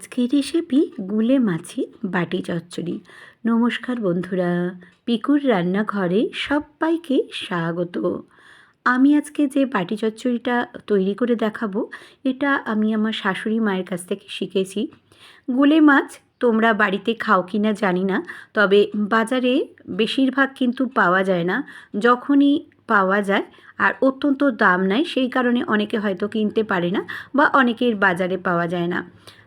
আজকের রেসিপি গুলে মাছের বাটি চচ্চড়ি। নমস্কার বন্ধুরা, পিকুর রান্নাঘরে সবাইকে স্বাগত। আমি আজকে যে বাটি চচ্চড়িটা তৈরি করে দেখাবো, এটা আমি আমার শাশুড়ি মায়ের কাছ থেকে শিখেছি। গুলে মাছ তোমরা বাড়িতে খাও কি না জানি না, তবে বাজারে বেশিরভাগ কিন্তু পাওয়া যায় না। যখনই পাওয়া যায় আর অত্যন্ত দাম নেয় সেই কারণে অনেকে হয়তো কিনতে পারে না বা অনেকের বাজারে পাওয়া যায় না।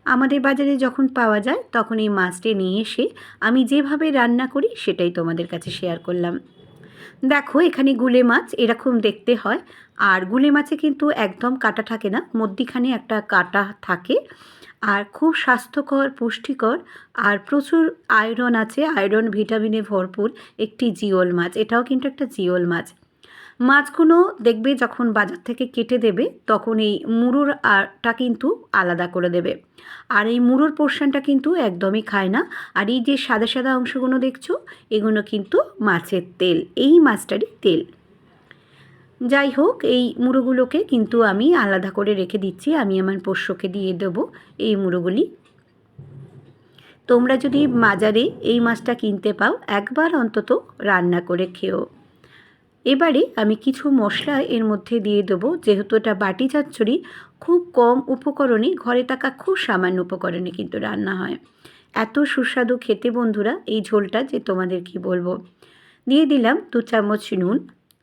আমাদের বাজারে যখন পাওয়া যায়, তখন এই মাছটি নিয়ে এসে আমি যেভাবে রান্না করি, সেটাই তোমাদের কাছে শেয়ার করলাম। দেখো, এখানে গুলে মাছ এরকম দেখতে হয়। আর গুলে মাছে কিন্তু একদম কাটা থাকে না, মধ্যিখানে একটা কাটা থাকে। আর খুব স্বাস্থ্যকর, পুষ্টিকর আর প্রচুর আয়রন আছে। আয়রন ভিটামিনে ভরপুর একটি জিওল মাছ। এটাও কিন্তু একটা জিওল মাছ। মাছগুলো দেখবে যখন বাজার থেকে কেটে দেবে, তখন এই মুড়োর আরটা কিন্তু আলাদা করে দেবে। আর এই মুড়োর পোর্শনটা কিন্তু একদমই খায় না। আর এই যে সাদা সাদা অংশগুলো দেখছ, এগুলো কিন্তু মাছের তেল, এই মাছটারই তেল। যাই হোক, এই মুড়োগুলোকে কিন্তু আমি আলাদা করে রেখে দিচ্ছি, আমি আমার পোষ্যকে দিয়ে দেবো এই মুড়োগুলি তোমরা যদি বাজারে এই মাছটা কিনতে পাও, একবার অন্তত রান্না করে খেও। এবারে আমি কিছু মশলা এর মধ্যে দিয়ে দেবো। যেহেতু এটা বাটি চচ্চড়ি, খুব কম উপকরণে, ঘরে থাকা খুব সামান্য উপকরণে কিন্তু রান্না হয়। এত সুস্বাদু খেতে বন্ধুরা, এই ঝোলটা যে তোমাদের কি বলব? দিয়ে দিলাম দু চামচ নুন,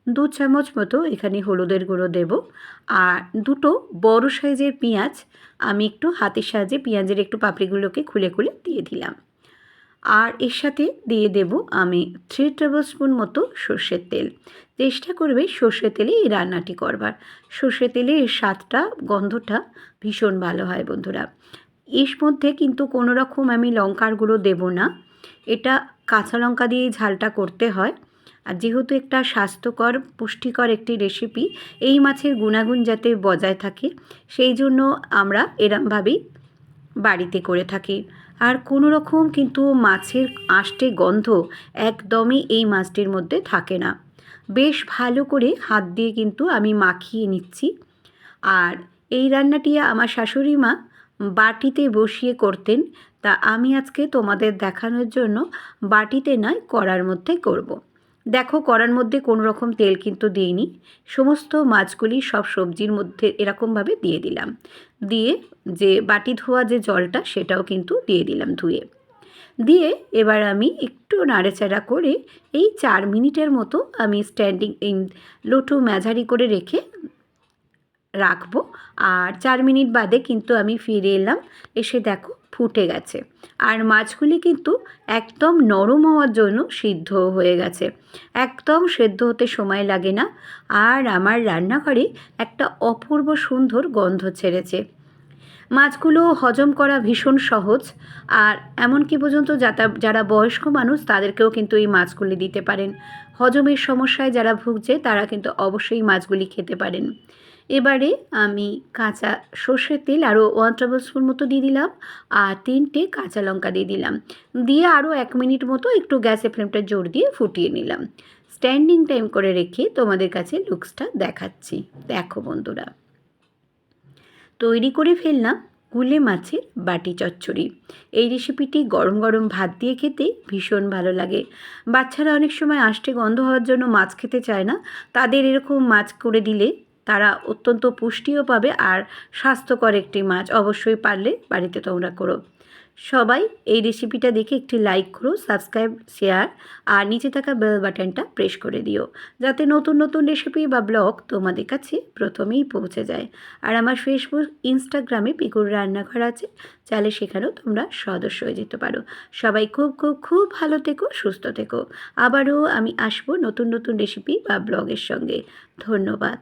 দু চামচ মতো এখানে হলুদের গুঁড়ো দেব। আর দুটো বড় সাইজের পেঁয়াজ, আমি একটু হাতের সাহায্যে পেঁয়াজের একটু পাপড়িগুলোকে খুলে খুলে দিয়ে দিলাম। আর এর সাথে দিয়ে দেব আমি থ্রি টেবিল স্পুন মতো সর্ষের তেল। চেষ্টা করবে সর্ষে তেলে এই রান্নাটি করবার। সর্ষে তেলে এর স্বাদটা, গন্ধটা ভীষণ ভালো হয় বন্ধুরা। এর মধ্যে কিন্তু কোনো রকম আমি লঙ্কার গুঁড়ো দেবো না। এটা কাঁচা লঙ্কা দিয়ে ঝালটা করতে হয়। আর যেহেতু একটা স্বাস্থ্যকর, পুষ্টিকর একটি রেসিপি এই মাছের গুণাগুণ যাতে বজায় থাকে, সেই জন্য আমরা এরমভাবেই বাড়িতে করে থাকি। আর কোনো রকম কিন্তু মাছের আষ্টে গন্ধ একদমই এই মাছটির মধ্যে থাকে না বেশ ভালো করে হাত দিয়ে কিন্তু আমি মাখিয়ে নিচ্ছি আর এই রান্নাটি আমার শাশুড়ি মা বাটিতে বসিয়ে করতেন, তা আমি আজকে তোমাদের দেখানোর জন্য বাটিতে নয় করার মধ্যে করব। দেখো কড়ার মধ্যে কোনো রকম তেল কিন্তু দিইনি। সমস্ত মাছগুলি সব সবজির মধ্যে এরকমভাবে দিয়ে দিলাম। দিয়ে যে বাটি ধোয়া যে জলটা সেটাও কিন্তু দিয়ে দিলাম ধুয়ে। দিয়ে এবার আমি একটু নাড়াচাড়া করে এই চার মিনিটের মতো আমি স্ট্যান্ডিং ইন লোটু ম্যাঝারি করে রেখে রাখব। আর চার মিনিট বাদে কিন্তু আমি ফিরে এলাম। এসে দেখো ফুটে গেছে। আর মাছগুলি কিন্তু একদম নরম হওয়ার জন্য সিদ্ধ হয়ে গেছে। একদম সেদ্ধ হতে সময় লাগে না। আর আমার রান্নাঘরে একটা অপূর্ব সুন্দর গন্ধ ছেড়েছে। মাছগুলো হজম করা ভীষণ সহজ। আর এমনকি পর্যন্ত যারা বয়স্ক মানুষ তাদেরকেও কিন্তু এই মাছগুলি দিতে পারেন। হজমের সমস্যায় যারা ভুগছে তারা কিন্তু অবশ্যই মাছগুলি খেতে পারেন। এবারে আমি কাঁচা সর্ষের তেল আরও ওয়ান টেবিল স্পুন মতো দিয়ে দিলাম আর তিনটে কাঁচা লঙ্কা দিয়ে দিলাম। দিয়ে আরও এক মিনিট মতো একটু গ্যাসের ফ্লেমটা জোর দিয়ে ফুটিয়ে নিলাম। স্ট্যান্ডিং টাইম করে রেখে তোমাদের কাছে লুকসটা দেখাচ্ছি। দেখো বন্ধুরা। তৈরি করে ফেললাম গুলে মাছের বাটি চচ্চড়ি। এই রেসিপিটি গরম গরম ভাত দিয়ে খেতে ভীষণ ভালো লাগে। বাচ্চারা অনেক সময় আষ্টে গন্ধ হওয়ার জন্য মাছ খেতে চায় না। তাদের এরকম মাছ করে দিলে তারা অত্যন্ত পুষ্টিও পাবে আর স্বাস্থ্যকর একটি মাছ। অবশ্যই পারলে বাড়িতে তোমরা করো। সবাই এই রেসিপিটা দেখে একটি লাইক করো, সাবস্ক্রাইব, শেয়ার আর নিচে থাকা বেল বাটনটা প্রেস করে দিও, যাতে নতুন নতুন রেসিপি বা ব্লগ তোমাদের কাছে প্রথমেই পৌঁছে যায়। আর আমার ফেসবুক ইনস্টাগ্রামে পিকুর রান্নাঘর আছে, চাইলে সেখানেও তোমরা সদস্য হয়ে যেতে পারো। সবাই খুব খুব খুব ভালো থেকো, সুস্থ থেকো। আবারও আমি আসব নতুন নতুন রেসিপি বা ব্লগের সঙ্গে। ধন্যবাদ।